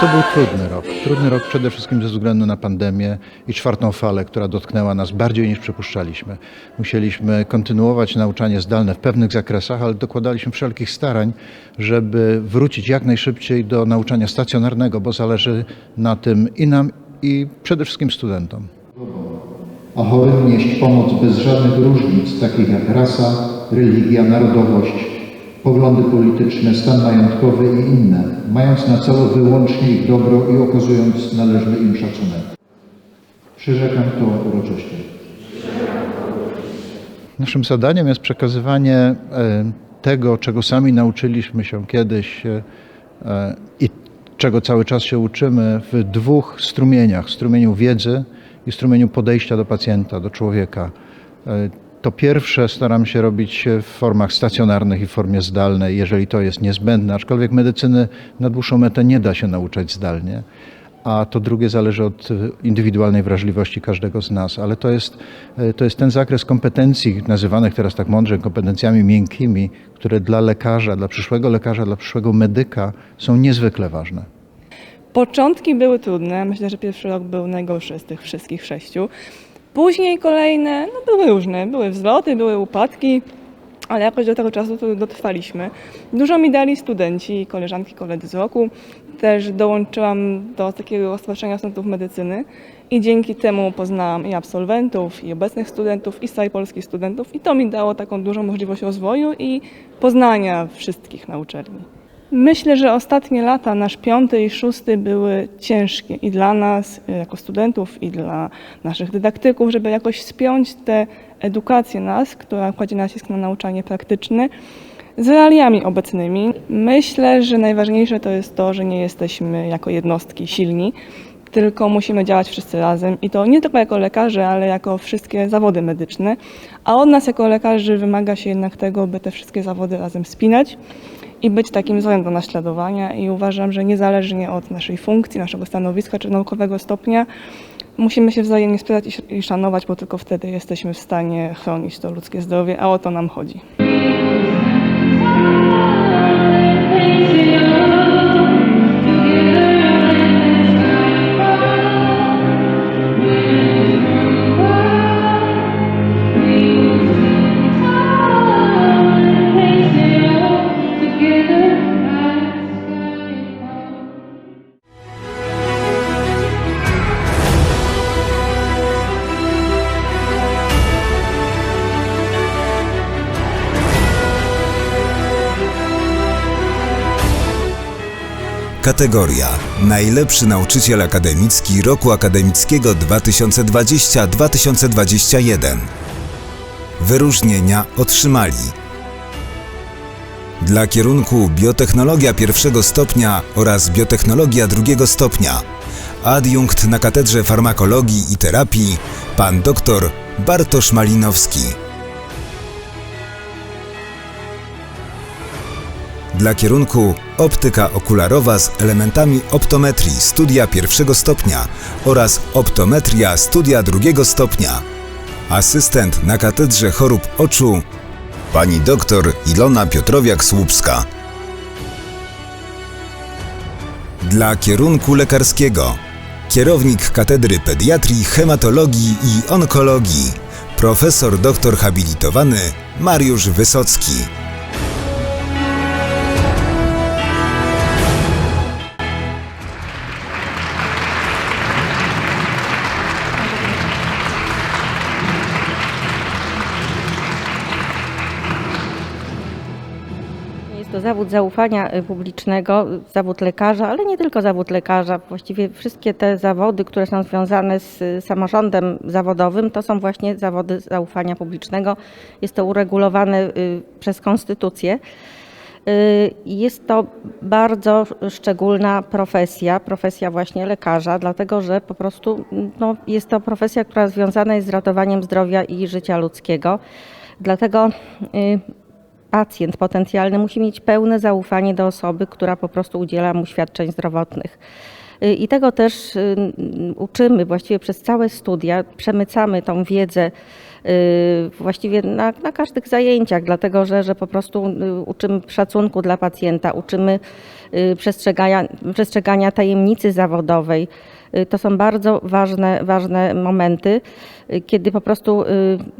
to był trudny rok. Trudny rok przede wszystkim ze względu na pandemię i czwartą falę, która dotknęła nas bardziej niż przypuszczaliśmy. Musieliśmy kontynuować nauczanie zdalne w pewnych zakresach, ale dokładaliśmy wszelkich starań, żeby wrócić jak najszybciej do nauczania stacjonarnego, bo zależy na tym i nam, i przede wszystkim studentom. a chorym nieść pomoc bez żadnych różnic, takich jak rasa, religia, narodowość, poglądy polityczne, stan majątkowy i inne, mając na celu wyłącznie ich dobro i okazując należny im szacunek. Przyrzekam to uroczyście. Naszym zadaniem jest przekazywanie e, tego, czego sami nauczyliśmy się kiedyś e, e, i czego cały czas się uczymy w dwóch strumieniach: strumieniu wiedzy i strumieniu podejścia do pacjenta, do człowieka. To pierwsze staram się robić w formach stacjonarnych i w formie zdalnej, jeżeli to jest niezbędne, aczkolwiek medycyny na dłuższą metę nie da się nauczać zdalnie a to drugie zależy od indywidualnej wrażliwości każdego z nas. Ale to jest, to jest ten zakres kompetencji, nazywanych teraz tak mądrze kompetencjami miękkimi, które dla lekarza, dla przyszłego lekarza, dla przyszłego medyka są niezwykle ważne. Początki były trudne. Myślę, że pierwszy rok był najgorszy z tych wszystkich sześciu. Później kolejne no, były różne. Były wzloty, były upadki, ale jakoś do tego czasu to dotrwaliśmy. Dużo mi dali studenci, koleżanki, koledzy z roku. Też dołączyłam do takiego rozpatrzenia studentów medycyny i dzięki temu poznałam i absolwentów, i obecnych studentów, i z całej Polski studentów i to mi dało taką dużą możliwość rozwoju i poznania wszystkich na uczelni. Myślę, że ostatnie lata, nasz piąty i szósty, były ciężkie i dla nas, y, jako studentów, i dla naszych dydaktyków, żeby jakoś spiąć tę edukację nas, która kładzie nacisk na nauczanie praktyczne, z realiami obecnymi. Myślę, że najważniejsze to jest to, że nie jesteśmy jako jednostki silni, tylko musimy działać wszyscy razem i to nie tylko jako lekarze, ale jako wszystkie zawody medyczne. A od nas jako lekarzy wymaga się jednak tego, by te wszystkie zawody razem spinać i być takim wzorem do naśladowania i uważam, że niezależnie od naszej funkcji, naszego stanowiska czy naukowego stopnia, musimy się wzajemnie wspierać i sz- i szanować, bo tylko wtedy jesteśmy w stanie chronić to ludzkie zdrowie, a o to nam chodzi. Kategoria Najlepszy nauczyciel akademicki roku akademickiego 2020-2021. Wyróżnienia otrzymali dla kierunku biotechnologia pierwszego stopnia oraz biotechnologia drugiego stopnia. Adiunkt na katedrze farmakologii i terapii pan dr Bartosz Malinowski. Dla kierunku optyka okularowa z elementami optometrii studia pierwszego stopnia oraz optometria studia drugiego stopnia. Asystent na katedrze chorób oczu pani dr Ilona Piotrowiak-Słupska. Dla kierunku lekarskiego kierownik katedry pediatrii, hematologii i onkologii profesor doktor habilitowany Mariusz Wysocki. To zawód zaufania y, publicznego, zawód lekarza, ale nie tylko zawód lekarza. Właściwie wszystkie te zawody, które są związane z y, samorządem zawodowym, to są właśnie zawody zaufania publicznego. Jest to uregulowane y, przez konstytucję. Y, Jest to bardzo szczególna profesja, profesja właśnie lekarza, dlatego że po prostu no, jest to profesja, która związana jest z ratowaniem zdrowia i życia ludzkiego. Dlatego y, pacjent potencjalny musi mieć pełne zaufanie do osoby, która po prostu udziela mu świadczeń zdrowotnych. Y, I tego też y, uczymy właściwie przez całe studia, przemycamy tą wiedzę y, właściwie na, na każdych zajęciach, dlatego że, że po prostu uczymy szacunku dla pacjenta, uczymy przestrzegania, przestrzegania tajemnicy zawodowej. Y, To są bardzo ważne, ważne momenty, y, kiedy po prostu y,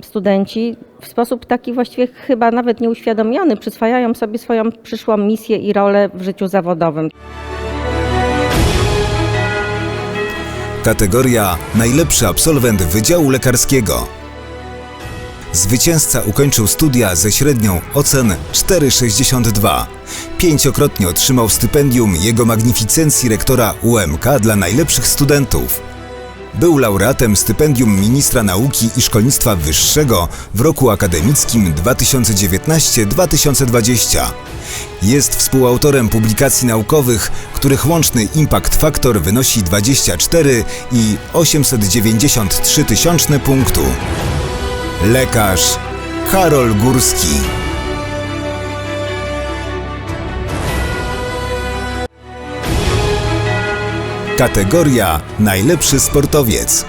studenci w sposób taki właściwie chyba nawet nieuświadomiony przyswajają sobie swoją przyszłą misję i rolę w życiu zawodowym. Kategoria Najlepszy absolwent Wydziału Lekarskiego. Zwycięzca ukończył studia ze średnią ocen 4,62. Pięciokrotnie otrzymał stypendium Jego Magnificencji rektora UMK dla najlepszych studentów. Był laureatem stypendium Ministra Nauki i Szkolnictwa Wyższego w roku akademickim 2019-2020. Jest współautorem publikacji naukowych, których łączny impact factor wynosi 24 i 893 tysiączne punktu. Lekarz Karol Górski. Kategoria Najlepszy sportowiec.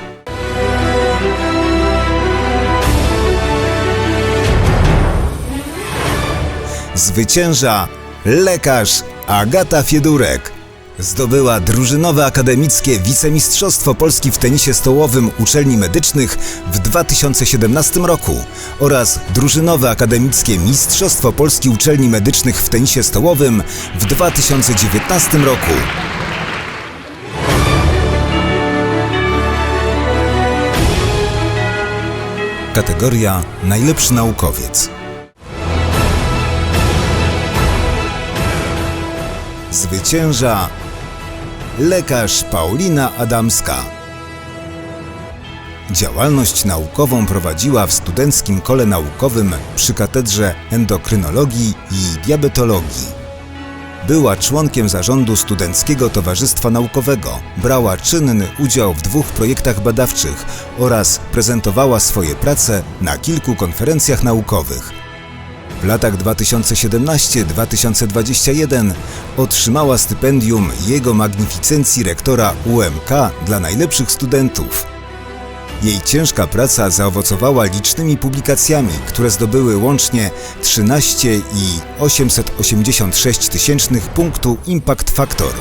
Zwycięża lekarz Agata Fiedurek. Zdobyła drużynowe akademickie wicemistrzostwo Polski w tenisie stołowym uczelni medycznych w 2017 roku oraz drużynowe akademickie Mistrzostwo Polski uczelni medycznych w tenisie stołowym w 2019 roku. Kategoria Najlepszy naukowiec. Zwycięża lekarz Paulina Adamska. Działalność naukową prowadziła w Studenckim Kole Naukowym przy Katedrze Endokrynologii i Diabetologii. Była członkiem zarządu Studenckiego Towarzystwa Naukowego, brała czynny udział w dwóch projektach badawczych oraz prezentowała swoje prace na kilku konferencjach naukowych. W latach 2017-2021 otrzymała stypendium Jego Magnificencji rektora UMK dla najlepszych studentów. Jej ciężka praca zaowocowała licznymi publikacjami, które zdobyły łącznie 13 i 886 tysięcznych punktu Impact Factor,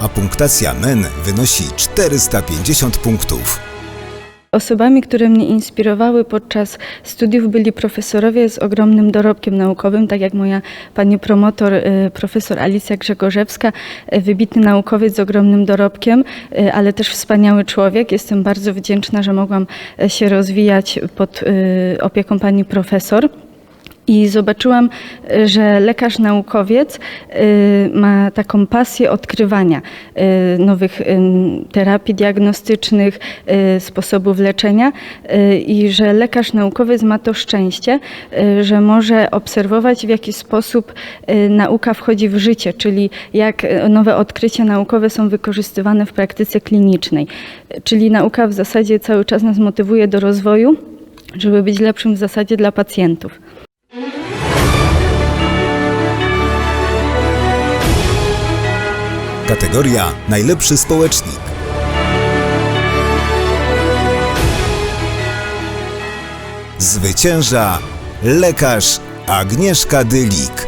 a punktacja MEN wynosi 450 punktów. Osobami, które mnie inspirowały podczas studiów byli profesorowie z ogromnym dorobkiem naukowym, tak jak moja pani promotor, y, profesor Alicja Grzegorzewska, y, wybitny naukowiec z ogromnym dorobkiem, y, ale też wspaniały człowiek. Jestem bardzo wdzięczna, że mogłam się rozwijać pod opieką pani profesor. I zobaczyłam, y, że lekarz naukowiec y, ma taką pasję odkrywania y, nowych terapii diagnostycznych, sposobów leczenia i że lekarz naukowiec ma to szczęście, że może obserwować w jaki sposób nauka wchodzi w życie, czyli jak nowe odkrycia naukowe są wykorzystywane w praktyce klinicznej. Czyli nauka w zasadzie cały czas nas motywuje do rozwoju, żeby być lepszym w zasadzie dla pacjentów. Kategoria Najlepszy społecznik. Zwycięża lekarz Agnieszka Dylik.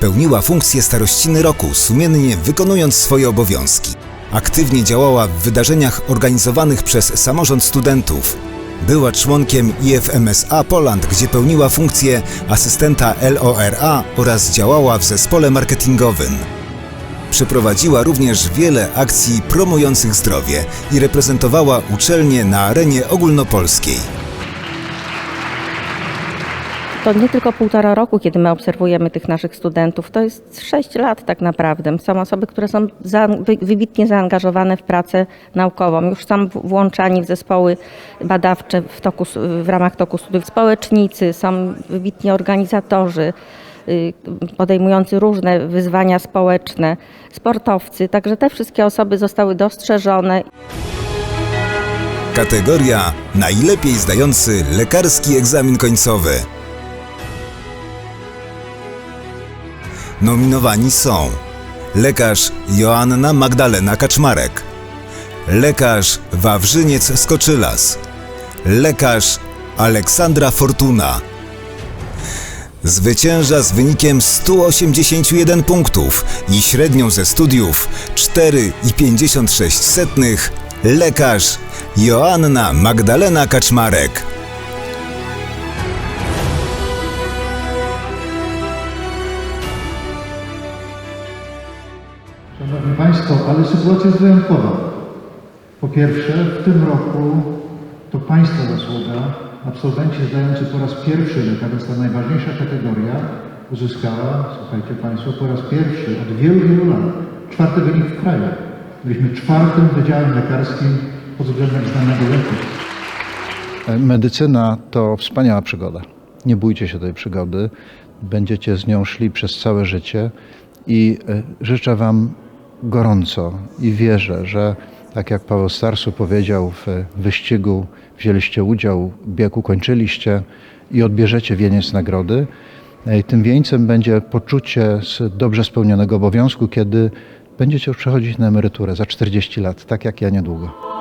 Pełniła funkcję starościny roku, sumiennie wykonując swoje obowiązki. Aktywnie działała w wydarzeniach organizowanych przez samorząd studentów. Była członkiem IFMSA Poland, gdzie pełniła funkcję asystenta LORA oraz działała w zespole marketingowym. Przeprowadziła również wiele akcji promujących zdrowie i reprezentowała uczelnię na arenie ogólnopolskiej. To nie tylko półtora roku, kiedy my obserwujemy tych naszych studentów, to jest sześć lat tak naprawdę. Są osoby, które są za, wy, wybitnie zaangażowane w pracę naukową, już są włączani w zespoły badawcze w, toku, w ramach toku studiów. Społecznicy, są wybitni organizatorzy y, podejmujący różne wyzwania społeczne, sportowcy. Także te wszystkie osoby zostały dostrzeżone Kategoria Najlepiej zdający lekarski egzamin końcowy. Nominowani są lekarz Joanna Magdalena Kaczmarek, lekarz Wawrzyniec Skoczylas, lekarz Aleksandra Fortuna, Zwycięża z wynikiem 181 punktów i średnią ze studiów 4,56 lekarz Joanna Magdalena Kaczmarek. Szanowni Państwo, ale sytuacja jest wyjątkowa. Po pierwsze, w tym roku to Państwa zasługa. Absolwenci zdający po raz pierwszy lek, a więc ta najważniejsza kategoria, uzyskała, słuchajcie Państwo, po raz pierwszy od wielu, wielu lat czwarty wynik w kraju. Byliśmy czwartym wydziałem lekarskim pod względem znanego leku. E, Medycyna to wspaniała przygoda. Nie bójcie się tej przygody. Będziecie z nią szli przez całe życie i e, życzę Wam gorąco i wierzę, że tak jak Paweł Starsu powiedział, w wyścigu wzięliście udział, bieg ukończyliście i odbierzecie wieniec nagrody. E, Tym wieńcem będzie poczucie z dobrze spełnionego obowiązku, kiedy będziecie już przechodzić na emeryturę za 40 lat, tak jak ja niedługo.